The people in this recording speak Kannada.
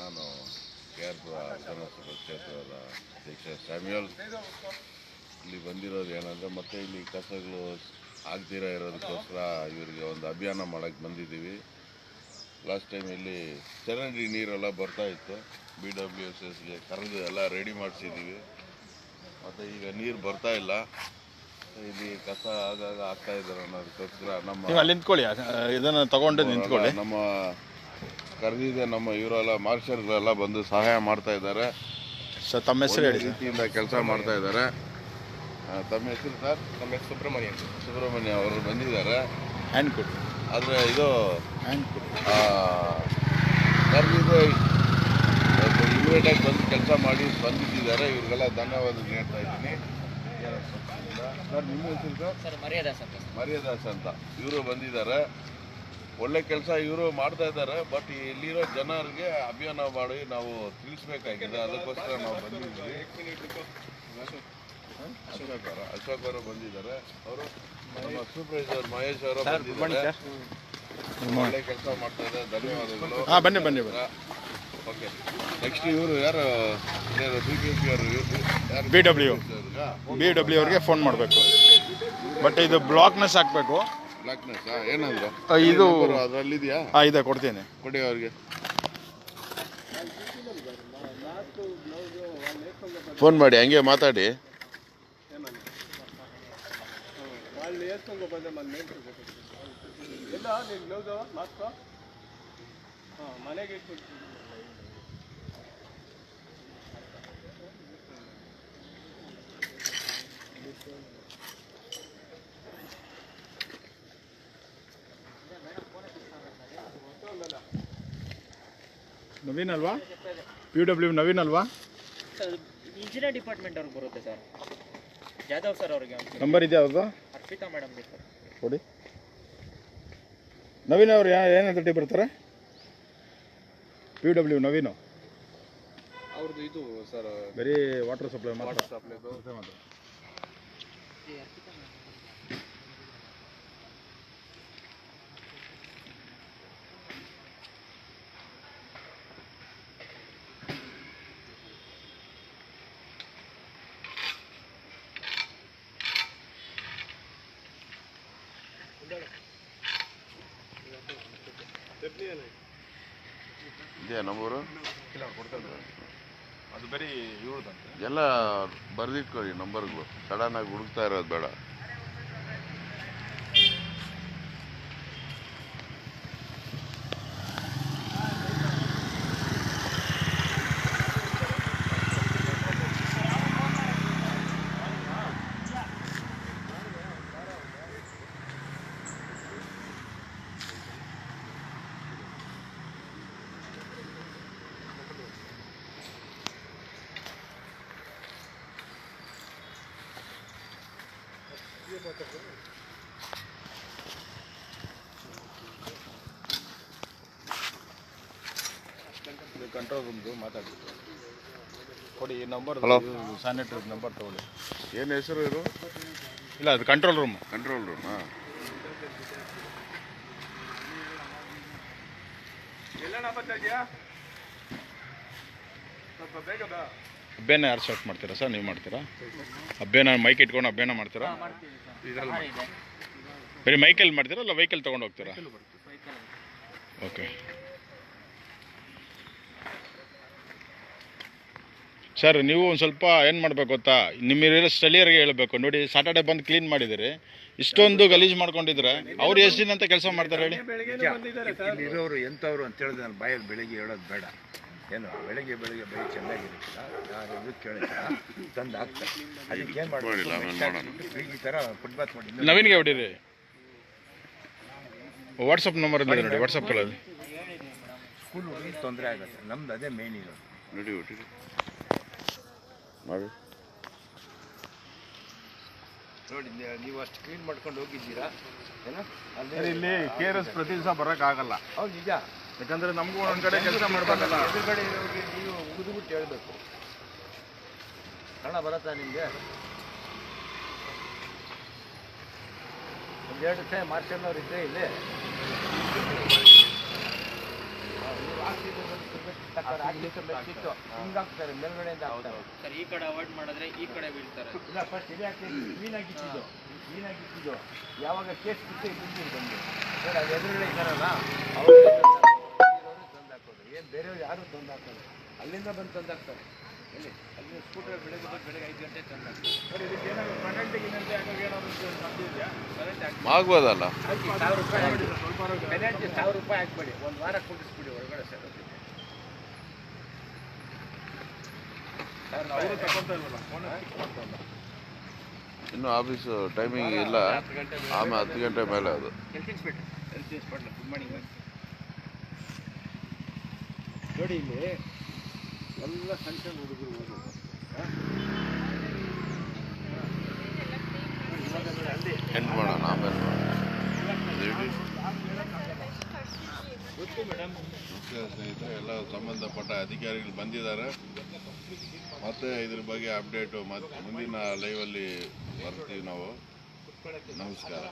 ನಾನು ಕೆ ಆರ್ ಪುರ ಜನಸಭಾ ಕ್ಷೇತ್ರದ ಅಧ್ಯಕ್ಷ ಸ್ಯಾಮ್ಯುಯಲ್. ಇಲ್ಲಿ ಬಂದಿರೋದು ಏನಂದರೆ ಮತ್ತೆ ಇಲ್ಲಿ ಕಸಗಳು ಆಗ್ದಿರ ಇರೋದಕ್ಕೋಸ್ಕರ ಇವರಿಗೆ ಒಂದು ಅಭಿಯಾನ ಮಾಡೋಕ್ಕೆ ಬಂದಿದ್ದೀವಿ. ಲಾಸ್ಟ್ ಟೈಮ್ ಇಲ್ಲಿ ಚರಂಡಿ ನೀರೆಲ್ಲ ಬರ್ತಾ ಇತ್ತು. ಬಿ ಡಬ್ಲ್ಯೂ ಎಸ್ ಎಸ್ಗೆ ಕರೆದು ಎಲ್ಲ ರೆಡಿ ಮಾಡಿಸಿದ್ದೀವಿ. ಮತ್ತು ಈಗ ನೀರು ಬರ್ತಾ ಇಲ್ಲ. ಇಲ್ಲಿ ಕಸ ಆಗಾಗ ಆಗ್ತಾ ಇದ್ದಾರೆ ಅನ್ನೋದಕ್ಕೋಸ್ಕರ ನಮ್ಮ ಅಲ್ಲಿ ನಿಂತ್ಕೊಳ್ಳಿ. ಇದನ್ನ ತಗೊಂಡು ನಿಂತ್ಕೊಳ್ಳಿ. ನಮ್ಮ ಕರೆದಿದೆ ನಮ್ಮ ಇವರೆಲ್ಲ ಮಾರ್ಷಲ್ಗಳೆಲ್ಲ ಬಂದು ಸಹಾಯ ಮಾಡ್ತಾ ಇದ್ದಾರೆ. ಸರ್ ತಮ್ಮ ಹೆಸರು ಹೇಳಿ ರೀತಿಯಿಂದ ಕೆಲಸ ಮಾಡ್ತಾ ಇದ್ದಾರೆ. ಆ, ತಮ್ಮ ಹೆಸರು ಸರ್? ತಮ್ಮ ಹೆಸರು ಸುಬ್ರಹ್ಮಣ್ಯ ಅಂತ. ಸುಬ್ರಹ್ಮಣ್ಯ ಅವರು ಬಂದಿದ್ದಾರೆ. ಹ್ಯಾಂಡ್ ಕೊಡಿ ಆದರೆ ಇದು ಹ್ಯಾಂಡ್ ಕೊಡಿ ಆ, ಕರೆದಿದ್ದು ಇಮಿಡಿಯೇಟ್ ಬಂದು ಕೆಲಸ ಮಾಡಿ ಬಂದಿದ್ದಾರೆ ಇವ್ರಿಗೆಲ್ಲ ಧನ್ಯವಾದ ಹೇಳ್ತಾ ಇದ್ದೀನಿ. ಸರ್ ನಿಮ್ಮ ಹೆಸರು ಸರ್? ಸರ್ ಮರ್ಯಾದಾಸ್ ಅಂತ. ಮರ್ಯಾದಾಸ್ ಅಂತ. ಇವರು ಬಂದಿದ್ದಾರೆ. ಒಳ್ಳೆ ಕೆಲಸ ಇವರು ಮಾಡ್ತಾ ಇದ್ದಾರೆ ಬಟ್ ಇಲ್ಲಿರೋ ಜನರಿಗೆ ಅಭಿಯಾನ ಮಾಡಿ ನಾವು ತಿಳಿಸ್ಬೇಕಾಗಿದೆ. ಅದಕ್ಕೋಸ್ಕರ ನಾವು ಬಂದಿದ್ದೀವಿ. ಅಶೋಕ್ ಅವರ ಅಶೋಕ್ ಅವರು ಬಂದಿದ್ದಾರೆ. ಅವರು ನಮ್ಮ ಸೂಪರ್ವೈಸರ್ ಮಹೇಶ್ ಅವರು ಬಂದಿದ್ದಾರೆ. ಒಳ್ಳೆ ಕೆಲಸ ಮಾಡ್ತಾ ಇದ್ದಾರೆ. ಧನ್ಯವಾದಗಳು. ಹಾಂ ಬನ್ನಿ ಬನ್ನಿ ಬನ್ನಿ. ಓಕೆ ನೆಕ್ಸ್ಟ್ ಇವರು ಯಾರು? ಬಿ ಕೆ ಪಿ ಅವರು ಯಾರು? ಬಿ ಡಬ್ಲ್ಯೂ ಬಿ ಡಬ್ಲ್ಯೂ ಅವ್ರಿಗೆ ಫೋನ್ ಮಾಡಬೇಕು. ಬಟ್ ಇದು ಬ್ಲಾಕ್ನೆಸ್ ಹಾಕಬೇಕು ಬ್ಲಾಕ್ನೆಸ್ ಏನಂದ್ರೆ? ಇದು ಅದರಲ್ಲಿದೆಯಾ? ಹಾಂ ಇದೆ ಕೊಡ್ತೀನಿ. ಕೊಡಿ ಅವ್ರಿಗೆ. ಫೋನ್ ಮಾಡಿ ಹಂಗೆ ಮಾತಾಡಿ. ನವೀನ್ ಅಲ್ವಾ? ಪಿ ಡಬ್ಲ್ಯೂ ನವೀನ್ ಅಲ್ವಾ? ಸರ್ ಇಂಜಿನಿಯರ್ ಡಿಪಾರ್ಟ್ಮೆಂಟ್ ಅವ್ರಿಗೆ ಬರುತ್ತೆ ಸರ್. ಜಾಧವ್ ಸರ್ ಅವ್ರಿಗೆ ನಂಬರ್ ಇದೆಯಾ ಅವ್ರದ್ದು? Arpita madam sir. ಕೊಡಿ. ನವೀನ್ ಅವ್ರು ಯಾ ಟಿ ಬರ್ತಾರೆ? P W Naveen. ಅವ್ರದ್ದು ಇದು ಸರ್ ಬರೀ ವಾಟರ್ ಸಪ್ಲೈ ಮಾತ್ರ. ಸಪ್ಲೈ ಮಾತ್ರ. ಇದೆಯಾ ನಂಬರು ಅದು ಬರೀ ಎಲ್ಲ ಬರೆದಿಟ್ಕೊಳ್ಳಿ ನಂಬರ್ಗಳು. ಸಡನ್ ಆಗಿ ಹುಡುಕ್ತಾ ಇರೋದು ಬೇಡ. ಕಂಟ್ರೋಲ್ ರೂಮ್ದು ಮಾತಾಡಿ ಕೊಡಿ ಈ ನಂಬರ್ Hello. ಸ್ಯಾನಿಟರಿ ನಂಬರ್ ತಗೊಳ್ಳಿ. ಏನು ಹೆಸರು ಇರು ಇಲ್ಲ ಅದು ಕಂಟ್ರೋಲ್ ರೂಮ್ ಕಂಟ್ರೋಲ್ ರೂಮ್ ಹಾಂ. ಹಬ್ಬೆನ ಯಾರು ಸ್ಟಾರ್ಟ್ ಮಾಡ್ತೀರಾ ಸರ್? ನೀವು ಮಾಡ್ತೀರಾ? ಹಬ್ಬೆನ ಮೈಕ್ ಇಟ್ಕೊಂಡು ಹಬ್ಬೆನ ಮಾಡ್ತೀರಾ? ಬರೀ ಮೈಕಲ್ಲಿ ಮಾಡ್ತೀರಾ ಅಲ್ಲ ವೆಹಿಕಲ್ ತೊಗೊಂಡು ಹೋಗ್ತೀರಾ? ಓಕೆ ಸರ್ ನೀವು ಒಂದು ಸ್ವಲ್ಪ ಏನು ಮಾಡಬೇಕು ಗೊತ್ತಾ? ನಿಮ್ಮಿರೋ ಸ್ಥಳೀಯರಿಗೆ ಹೇಳಬೇಕು. ನೋಡಿ ಸಾಟರ್ಡೆ ಬಂದು ಕ್ಲೀನ್ ಮಾಡಿದಿರಿ. ಇಷ್ಟೊಂದು ಗಲೀಜು ಮಾಡ್ಕೊಂಡಿದ್ರೆ ಅವ್ರು ಎಷ್ಟು ದಿನ ಅಂತ ಕೆಲಸ ಮಾಡ್ತಾರೆ ಹೇಳಿ? ಇರೋರು ಎಂಥವ್ರು ಅಂತ ಹೇಳಿದ್ರೆ ನಾನು ಬಾಯಲ್ಲಿ ಬೆಳಿಗ್ಗೆ ಹೇಳೋದು ಬೇಡ. ಏನು ಬೆಳಿಗ್ಗೆ ಬೆಳಿಗ್ಗೆ ಬೈ ಚೆನ್ನಾಗಿರುತ್ತಲ್ಲ ಯಾರು ಕೇಳಿಲ್ಲ ತಂದು ಹಾಕ್ತಾರೆ. ಅದಕ್ಕೆ ಏನು. ಮಾಡಬೇಕು? ಈ ಥರ ಫುಟ್ಬಾತ್ ಮಾಡಿ ನವೀನ್ಗೆ ಹೊಡೀರಿ ವಾಟ್ಸಪ್ ನಂಬರ್ ಇದೆ ನೋಡಿ ವಾಟ್ಸಪ್ ಕಳೆದು ಸ್ಕೂಲ್ ಹೋಗಿ ತೊಂದರೆ ಆಗುತ್ತೆ. ನಮ್ದು ಅದೇ ಮೇನ್ ಇರೋದು. ನೋಡಿ ಮಾಡಿ ನೋಡಿ ನೀವು- ನೀವು ಅಷ್ಟು ಕ್ಲೀನ್ ಮಾಡ್ಕೊಂಡು ಹೋಗಿದ್ದೀರಾ? ಏನೋ? ಅಲ್ಲಿ ಇಲ್ಲಿ ಕೆ ಆರ್ ಎಸ್ ಪ್ರತಿ ದಿವಸ ಬರೋಕ್ಕಾಗಲ್ಲ. ಹೌದು ನಿಜ. ಯಾಕಂದ್ರೆ ನಮಗೂ ಒಂದೊಂದು ಕಡೆ ಕೆಲಸ ಮಾಡಬೇಕಲ್ಲ. ಎದುರುಗಡೆ ಇರೋರಿಗೆ ನೀವು ಮುಗಿದ್ಬಿಟ್ಟು ಹೇಳ್ಬೇಕು. ಕನ್ನಡ ಬರತ್ತಾ ನಿಮಗೆ? ಒಂದೆರಡು ದಿವಸ ಮಾರ್ಷಲ್ ಅವ್ರು ಇದ್ದೇ ಇಲ್ಲಿ. ಹಾಕ್ಲಿಕ್ಕೆ ಮೆಚ್ಚಿತ್ತು ಹಿಂಗೆ ಹಾಕ್ತಾರೆ ಮೇಲ್ಗಡೆಯಿಂದ ಹಾಕ್ತಾರೆ ಸರ್ ಈ ಕಡೆ ಅವಾಯ್ಡ್ ಮಾಡಿದ್ರೆ ಈ ಕಡೆ ಬೀಳ್ತಾರೆ. ಇಲ್ಲ ಫಸ್ಟ್ ಇದೇ ಹಾಕ್ತೀವಿ ಮೀನಾಗಿ ಇಟ್ಟಿದ್ದು. ಕ್ಲೀನಾಗಿ ಇಟ್ಟಿದ್ದು. ಯಾವಾಗ ಕೇಸ್ ಬಿಟ್ಟು ಇಲ್ಲಿ ಬಂದು. ಸರ್ ಅದು ಎದುರುಗಡೆ ಇದ್ದಾರಲ್ಲ ಅವ್ರು ಯಾರು ತಂದು ಹಾಕೋದು ಅಲ್ಲಿಂದ ಬಂದು ತಂದು ಹಾಕ್ತಾರೆ ಎಲ್ಲಿ? ಅಲ್ಲಿ ಸ್ಕೂಟರ್ ಬೆಳಗ್ಗೆ ಬಂದು ಬೆಳಗ್ಗೆ ಐದು ಗಂಟೆ ತಂದು ಹಾಕ್ತಾರೆ ಸರ್ ಇದಕ್ಕೆ ಏನಾದರೂ ಪೆನಾಲ್ಟಿ ಗಿನಂತೆ ಆಗೋದು ಏನಾದ್ರು ಸಾಧ್ಯ ಕರೆಂಟ್ ಹಾಕಿ. ಆಗ್ಬೋದಲ್ಲ? ಹಾಕಿ ಸಾವಿರ ರೂಪಾಯಿ ಸ್ವಲ್ಪ ಪೆನಾಲ್ಟಿ ಸಾವಿರ ರೂಪಾಯಿ ಹಾಕ್ಬೇಡಿ. ಒಂದು ವಾರ ಕೂಡಿಸ್ಬಿಡಿ ಒಳಗಡೆ ಸರ್ ಅವರು ತಗೊಂತ ಇಲ್ವಲ್ಲ? ಫೋನ್ ಇನ್ನು ಆಫೀಸ್ ಟೈಮಿಂಗ್ ಇಲ್ಲ. ಆಮೇಲೆ ಹತ್ತು ಗಂಟೆ ಮೇಲೆ ಅದು. Health inspector health inspector good morning ನೋಡಿ ಇಲ್ಲಿ ಎಲ್ಲ ಸಣ್ಣ ಸಣ್ಣ ಹುಡುಗರು ಓದೋದು ಎಂಡ್ ಮಾಡೋಣ ಆಮೇಲೆ ಸ್ನೇಹಿತರೆ ಎಲ್ಲ ಸಂಬಂಧಪಟ್ಟ ಅಧಿಕಾರಿಗಳು ಬಂದಿದ್ದಾರೆ. ಮತ್ತೆ ಇದ್ರ ಬಗ್ಗೆ ಅಪ್ಡೇಟು ಮತ್ತೆ ಮುಂದಿನ ಲೈವಲ್ಲಿ ಬರ್ತೀವಿ ನಾವು. ನಮಸ್ಕಾರ.